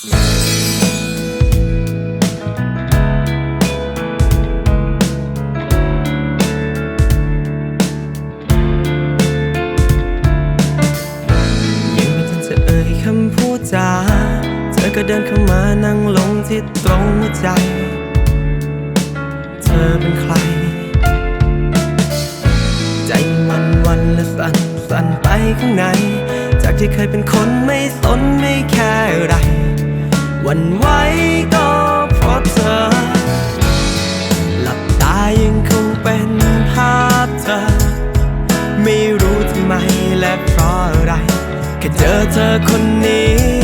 ยังไม่ทันจะเอ่ยคำพูดจาเธอก็เดินเข้ามานั่งลงที่ตรงหัวใจ เธอเป็นใคร ใจวันวันและสั่นสั่นไปข้างใน จากที่เคยเป็นคนไม่สนไม่แค่อะไร วันไหวก็เพราะเธอ หลับตายังคงเป็นภาพเธอ ไม่รู้ทำไมและเพราะอะไร แค่เจอเธอคนนี้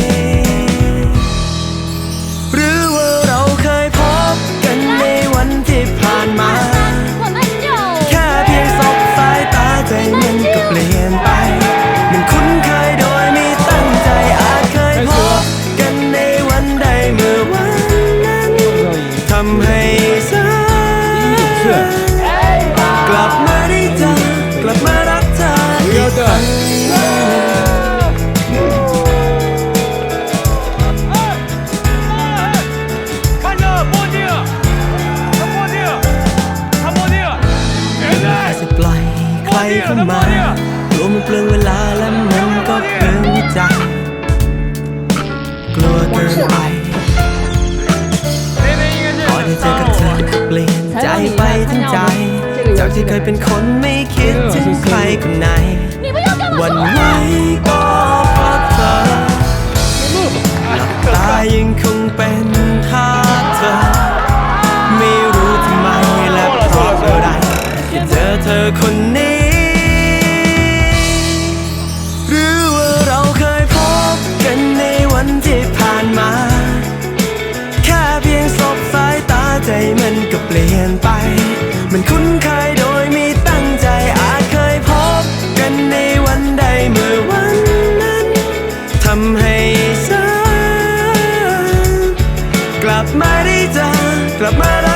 ไปเข้ามากลัวมันเปลืองเวลาและมันก็เปลืองใจกลัวเกินไปพอได้เจอกับเธอเปลี่ยนใจไปทั้งใจ จากที่เคยเป็นคนไม่คิดถึงใครคนไหนวันไว้ก็ นก็เปลี่ยนไป มันคุ้นเคยโดยมีตั้งใจอาจเคยพบกันในวันใดเมื่อวันนั้นทำให้ฉันกลับมาได้เจอกลับมาได้